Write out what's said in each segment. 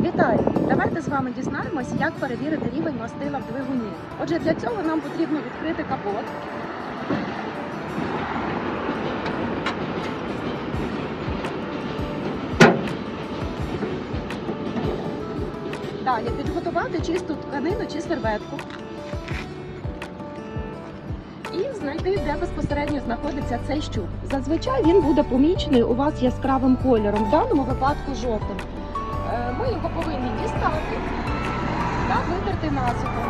Вітаю! Давайте з вами дізнаємося, як перевірити рівень мастила в двигуні. Отже, для цього нам потрібно відкрити капот. Далі підготувати чисту тканину чи серветку. І знайти, де безпосередньо знаходиться цей щуп. Зазвичай він буде помічений у вас яскравим кольором, в даному випадку жовтим. Е, Ми його повинні дістати та витерти насухо.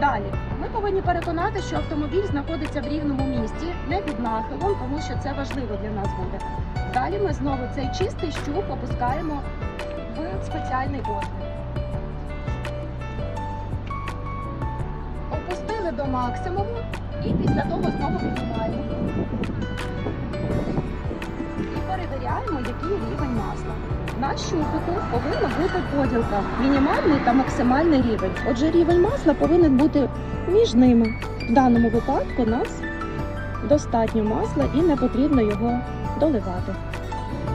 Далі ми повинні переконати, що автомобіль знаходиться в рівному місці, не під нахилом, тому що це важливо для нас буде. Далі ми знову цей чистий щуп опускаємо в спеціальний отвір. Опустили до максимуму і після того знову піднімаємо. Перевіряємо, який рівень масла. На щупику повинна бути поділка мінімальний та максимальний рівень. Отже, рівень масла повинен бути між ними. В даному випадку у нас достатньо масла і не потрібно його доливати.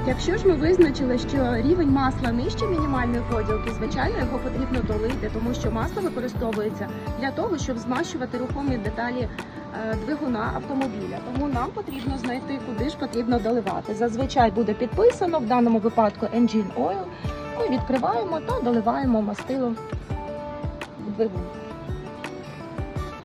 Якщо ж ми визначили, що рівень масла нижче мінімальної поділки, звичайно, його потрібно долити, тому що масло використовується для того, щоб змащувати рухомі деталі двигуна автомобіля. Тому нам потрібно знайти, куди ж потрібно доливати. Зазвичай буде підписано в даному випадку Engine Oil. Ми відкриваємо та доливаємо мастило в двигун.